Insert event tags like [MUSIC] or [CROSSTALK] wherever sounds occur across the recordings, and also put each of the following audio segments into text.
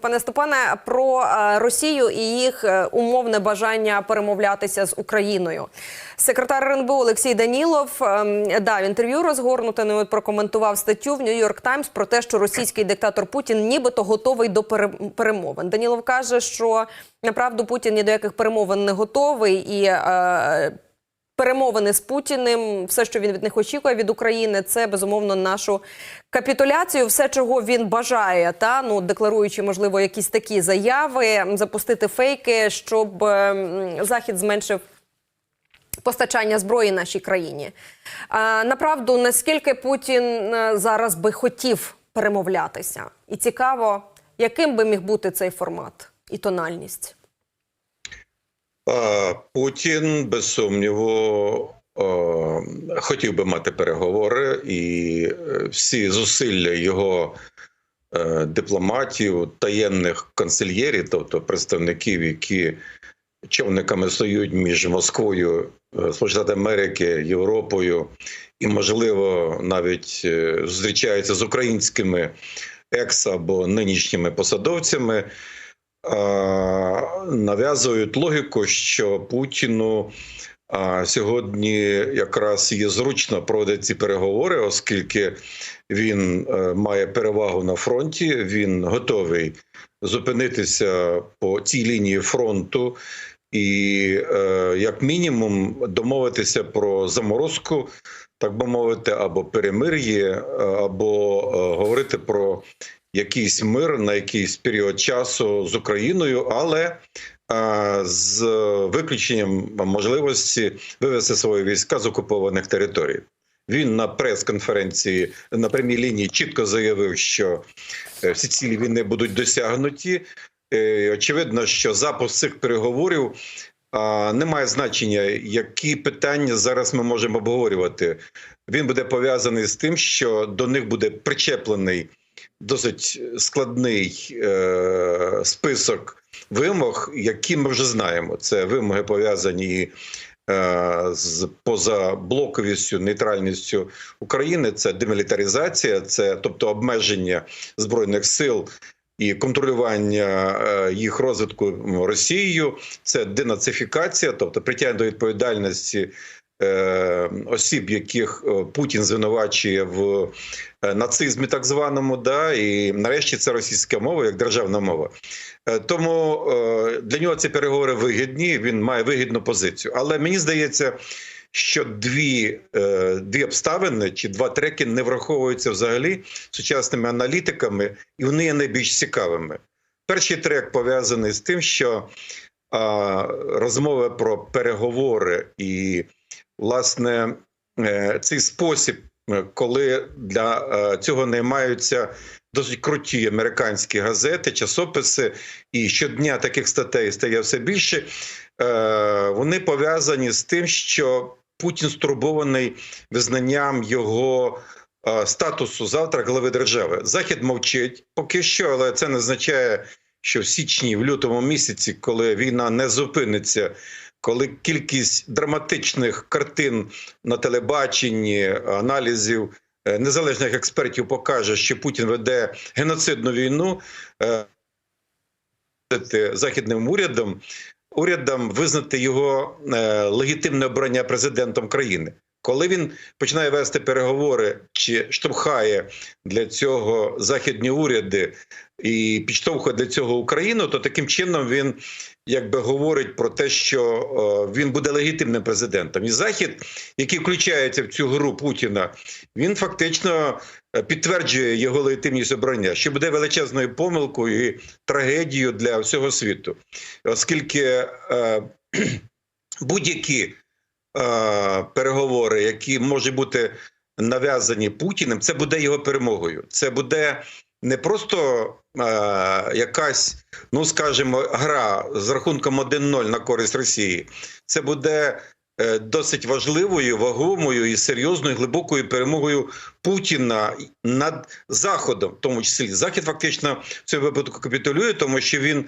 Пане Степане, про е, Росію і їх е, умовне бажання перемовлятися з Україною. Секретар РНБО Олексій Данілов ем, дав інтерв'ю розгорнуте. Ну, от прокоментував статтю в Нью-Йорк Таймс про те, що російський диктатор Путін нібито готовий до пере- перемовин. Данілов каже, що направду Путін ні до яких перемовин не готовий і. Е, Перемовини з Путіним, все, що він від них очікує від України, це безумовно нашу капітуляцію. Все, чого він бажає, та ну декларуючи, можливо, якісь такі заяви, запустити фейки, щоб ем, захід зменшив постачання зброї нашій країні. А, направду, наскільки Путін е, зараз би хотів перемовлятися, і цікаво, яким би міг бути цей формат і тональність. Путін без сумніву хотів би мати переговори, і е, всі зусилля його е, дипломатів, таємних канцельєрів, тобто представників, які човниками стоють між Москвою, е, Сполучені Америки, Європою, і, можливо, навіть зустрічаються з українськими екс або нинішніми посадовцями нав'язують логіку, що Путіну сьогодні якраз є зручно проводити ці переговори, оскільки він е, має перевагу на фронті. Він готовий зупинитися по цій лінії фронту. І е, як мінімум домовитися про заморозку, так би мовити, або перемир'я, е, або е, говорити про якийсь мир на якийсь період часу з Україною, але е, з виключенням можливості вивести свої війська з окупованих територій. Він на прес-конференції на прямій лінії чітко заявив, що е, всі цілі війни будуть досягнуті. Е, Очевидно, що запуск цих переговорів не має значення, які питання зараз ми можемо обговорювати. Він буде пов'язаний з тим, що до них буде причеплений досить складний е, список вимог, які ми вже знаємо. Це вимоги пов'язані е, з позаблоковістю, нейтральністю України. Це демілітаризація, це тобто обмеження збройних сил. І контролювання е, їх розвитку Росією це денацифікація, тобто притягнення до відповідальності осіб, яких е, Путін звинувачує в е, нацизмі, так званому, да, і нарешті це російська мова як державна мова. Е, Тому е, для нього ці переговори вигідні. Він має вигідну позицію. Але мені здається, що дві, е, дві обставини чи два треки не враховуються взагалі сучасними аналітиками, і вони є найбільш цікавими. Перший трек пов'язаний з тим, що а, розмови про переговори і, власне, е, цей спосіб, е, коли для е, цього наймаються досить круті американські газети, часописи, і щодня таких статей стає все більше. Вони пов'язані з тим, що Путін стурбований визнанням його статусу завтра глави держави. Захід мовчить поки що, але це не означає, що в січні, в лютому місяці, коли війна не зупиниться, коли кількість драматичних картин на телебаченні, аналізів е, незалежних експертів покаже, що Путін веде геноцидну війну. е, західним урядом, урядом визнати його е, легітимне обрання президентом країни. Коли він починає вести переговори чи штовхає для цього західні уряди і підштовхує для цього Україну, то таким чином він якби говорить про те, що е, він буде легітимним президентом. І захід, який включається в цю гру Путіна, він фактично е, підтверджує його легітимність обрання, що буде величезною помилкою і трагедією для всього світу, оскільки е, [CLEARS THROAT] будь-які переговори, які можуть бути нав'язані Путіним, це буде його перемогою. Це буде не просто е, якась, ну скажімо, гра з рахунком 1-0 на користь Росії. Це буде е, досить важливою, вагомою і серйозною глибокою перемогою Путіна над Заходом, в тому числі Захід фактично в цьому випадку капітулює, тому що він е,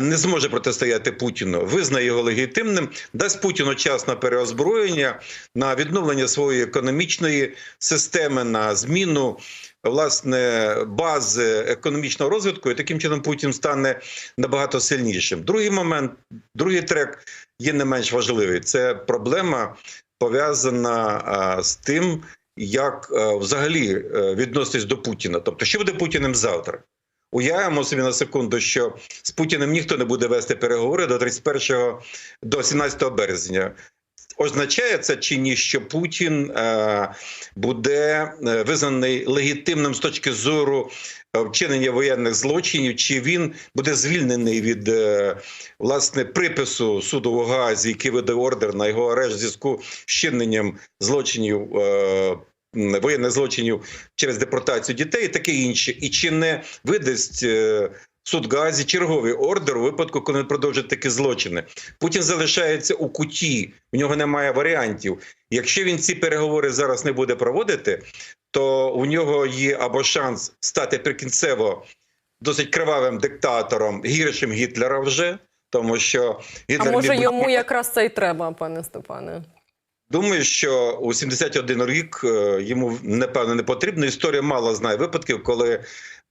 не зможе протистояти Путіну, визнає його легітимним, дасть Путіну час на переозброєння, на відновлення своєї економічної системи, на зміну власне бази економічного розвитку, і таким чином Путін стане набагато сильнішим. Другий момент, другий трек є не менш важливий. Це проблема пов'язана з тим, як а, взагалі е, відноситись до Путіна. Тобто, що буде Путіним завтра? Уявимо собі на секунду, що з Путіним ніхто не буде вести переговори до 31 до 17 березня. Означає це чи ні, що Путін е, буде е, визнаний легітимним з точки зору е, вчинення воєнних злочинів, чи він буде звільнений від е, власне припису суду в Гаазі, який видав ордер на його арешт в зв'язку з вчиненням злочинів. Е, Воєнних злочинів через депортацію дітей і таке інше, і чи не видасть е, суд Гаазі черговий ордер у випадку, коли він продовжить такі злочини. Путін залишається у куті, в нього немає варіантів. Якщо він ці переговори зараз не буде проводити, то у нього є або шанс стати прикінцево досить кривавим диктатором, гіршим Гітлера вже, тому що А може йому якраз це й треба, пане Степане? Думаю, що у 71 рік е, йому напевно не потрібно. Історія мало знає випадків, коли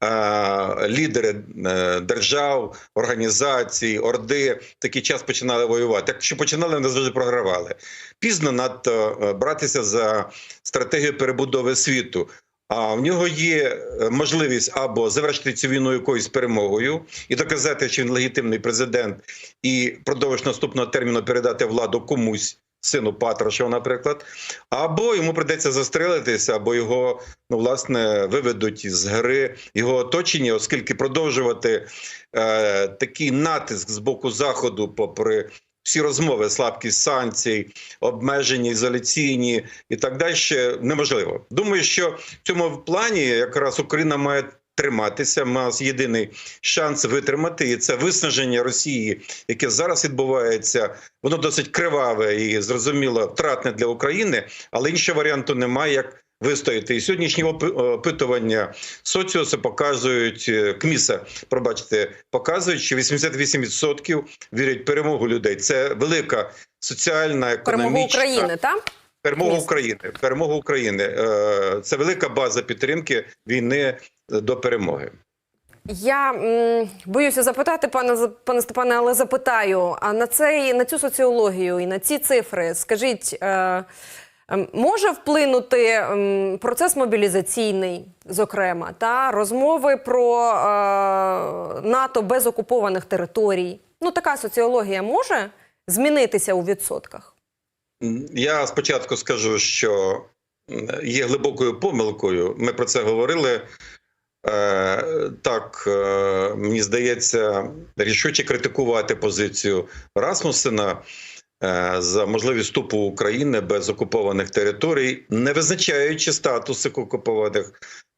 е, лідери е, держав, організацій, орди такий час починали воювати. Якщо починали, вони завжди програвали. Пізно надто е, братися за стратегію перебудови світу. А в нього є можливість або завершити цю війну якоюсь перемогою і доказати, що він легітимний президент, і продовж наступного терміну передати владу комусь сину Патрушева, наприклад, або йому придеться застрелитися, або його ну власне виведуть із гри його оточення, оскільки продовжувати е, такий натиск з боку заходу, попри всі розмови, слабкість санкцій, обмеження ізоляційні і так далі, неможливо. Думаю, що в цьому плані якраз Україна має. Триматися, У нас єдиний шанс витримати, і це виснаження Росії, яке зараз відбувається. Воно досить криваве і зрозуміло втратне для України, але іншого варіанту немає як вистояти. І сьогоднішні опитування соціуси показують е, КМІСа, пробачте, показують, що 88% вірять в перемогу людей. Це велика соціальна економічна Перемогу України, так? Перемога України, перемога України. Е, Це велика база підтримки війни до перемоги. Я м, боюся запитати, пане пане Степане, але запитаю. А на цей на цю соціологію і на ці цифри, скажіть, е, е, може вплинути м, процес мобілізаційний, зокрема, та розмови про е, НАТО без окупованих територій? Ну, така соціологія може змінитися у відсотках? Я спочатку скажу, що є глибокою помилкою. Ми про це говорили. Е, Так, е, мені здається, рішуче критикувати позицію Расмусена е, за можливість вступу України без окупованих територій, не визначаючи статус цих окупованих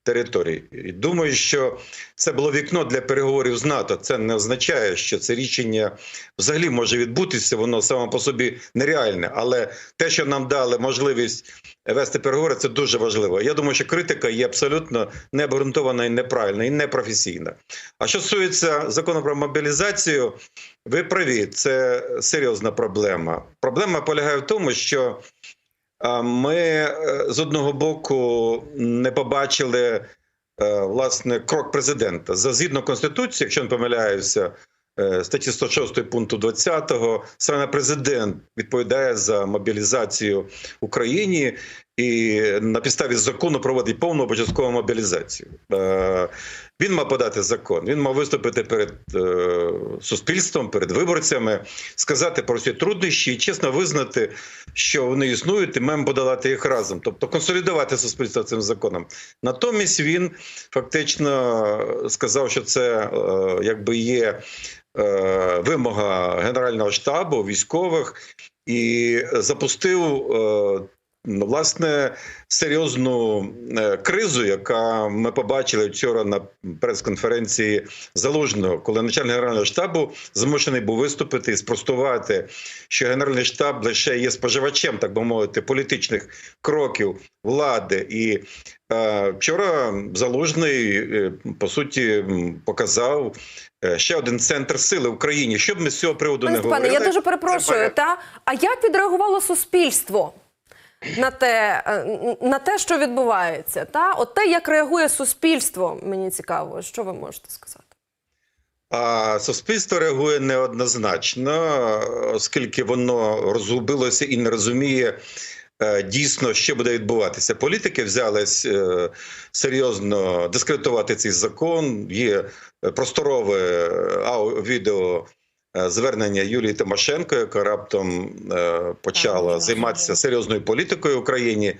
територій. І думаю, що це було вікно для переговорів з НАТО. Це не означає, що це рішення взагалі може відбутися. Воно само по собі нереальне. Але те, що нам дали можливість вести переговори, це дуже важливо. Я думаю, що критика є абсолютно необґрунтована і неправильна, і непрофесійна. А що стосується закону про мобілізацію, ви праві, це серйозна проблема. Проблема полягає в тому, що ми е, з одного боку не побачили е, власне крок президента. За згідно конституції, якщо не помиляюся, е, статті 106 пункту 20, саме президент відповідає за мобілізацію в Україні і на підставі закону проводить повну обов'язкову мобілізацію. Е, Він мав подати закон, він мав виступити перед е, суспільством, перед виборцями, сказати про всі труднощі і чесно визнати, що вони існують, і маємо подолати їх разом, тобто консолідувати суспільство цим законом. Натомість він фактично сказав, що це е, якби є вимога Генерального штабу, військових, і запустив власне серйозну е, кризу, яка ми побачили вчора на прес-конференції Залужного, коли начальник генерального штабу змушений був виступити і спростувати, що генеральний штаб лише є споживачем, так би мовити, політичних кроків влади. І е, вчора Залужний е, по суті показав. Ще один центр сили в Україні. Що б ми з цього приводу Пане не говорили, я дуже перепрошую. Та а як відреагувало суспільство на те, е, на те, що відбувається? Та от те, як реагує суспільство, мені цікаво, що ви можете сказати? А суспільство реагує неоднозначно, оскільки воно розгубилося і не розуміє е, дійсно, що буде відбуватися. Політики взялись е, серйозно дискредитувати цей закон. Є просторове відео. Е, Звернення Юлії Тимошенко, яка раптом е, почала займатися серйозною політикою в Україні.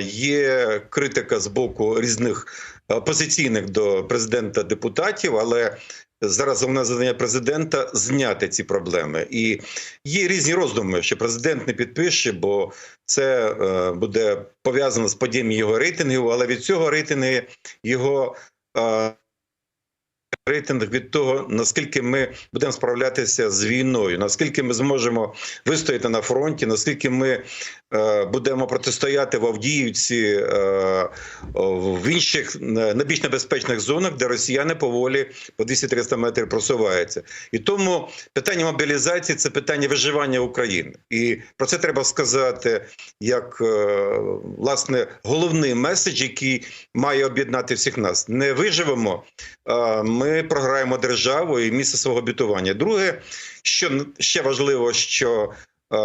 Є критика з боку різних опозиційних до президента депутатів, але зараз головне завдання президента зняти ці проблеми. І є різні роздуми, що президент не підпише, бо це е, буде пов'язано з падінням його рейтингів, але від цього рейтинги його. Е, Рейтинг від того, наскільки ми будемо справлятися з війною, наскільки ми зможемо вистояти на фронті, наскільки ми е, будемо протистояти в Авдіївці, е, в інших е, найбільш небезпечних зонах, де росіяни поволі по 200-300 метрів просуваються. І тому питання мобілізації це питання виживання України. І про це треба сказати як е, власне головний меседж, який має об'єднати всіх нас. Не виживемо, а ми програємо державу і місце свого бітування. Друге, що ще важливо, що е,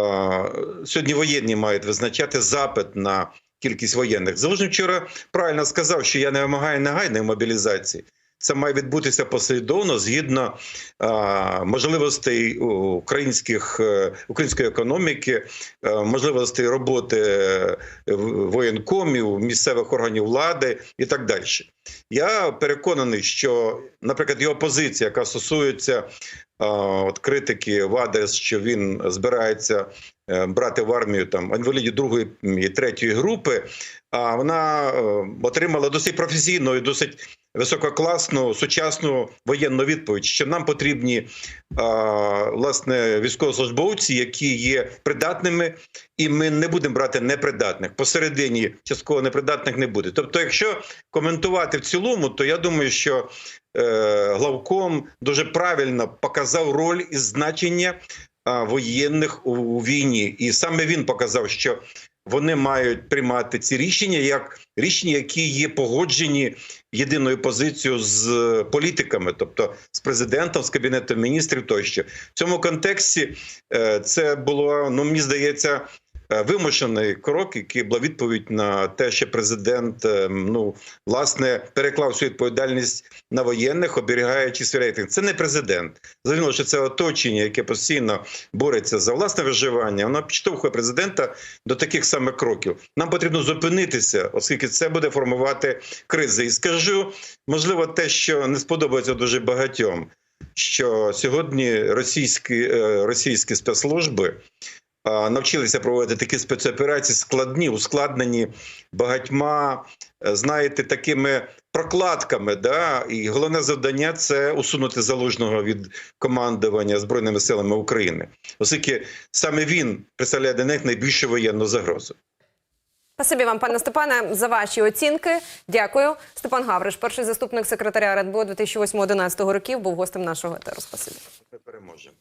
сьогодні воєнні мають визначати запит на кількість воєнних. Завжди вчора правильно сказав, що я не вимагаю негайної мобілізації. Це має відбутися послідовно згідно а, можливостей українських е, української економіки, е, можливостей роботи е, воєнкомів, місцевих органів влади і так далі. Я переконаний, що, наприклад, його позиція, яка стосується а, от критики в адрес, що він збирається е, брати в армію там інвалідів другої і третьої групи, а вона е, отримала досить професійну і досить висококласну сучасну воєнну відповідь, що нам потрібні власне військовослужбовці, які є придатними, і ми не будемо брати непридатних. Посередині частково непридатних не буде. Тобто, якщо коментувати в цілому, то я думаю, що е, главком дуже правильно показав роль і значення воєнних у, війні, і саме він показав, що вони мають приймати ці рішення як рішення, які є погоджені єдиною позицією з е, політиками, тобто з президентом, з кабінетом міністрів тощо. В цьому контексті е, це було, ну мені здається, е, вимушений крок, який була відповідь на те, що президент е, ну власне переклав свою відповідальність на воєнних, оберігаючи свій рейтинг. Це не президент. Зрозуміло, що це оточення, яке постійно бореться за власне виживання. Воно підштовхує президента до таких самих кроків. Нам потрібно зупинитися, оскільки це буде формувати кризи. І скажу, можливо, те, що не сподобається дуже багатьом, що сьогодні російські, е, російські спецслужби навчилися проводити такі спецоперації складні, ускладнені багатьма, е, знаєте, такими прокладками. Да? І головне завдання це усунути залужного від командування збройними силами України, оскільки саме він представляє для них найбільшу воєнну загрозу. Спасибі вам, пане Степане, за ваші оцінки. Дякую. Степан Гавриш, перший заступник секретаря РНБО 2008-2011 років, був гостем нашого етеру. Спасибі. Ми переможемо.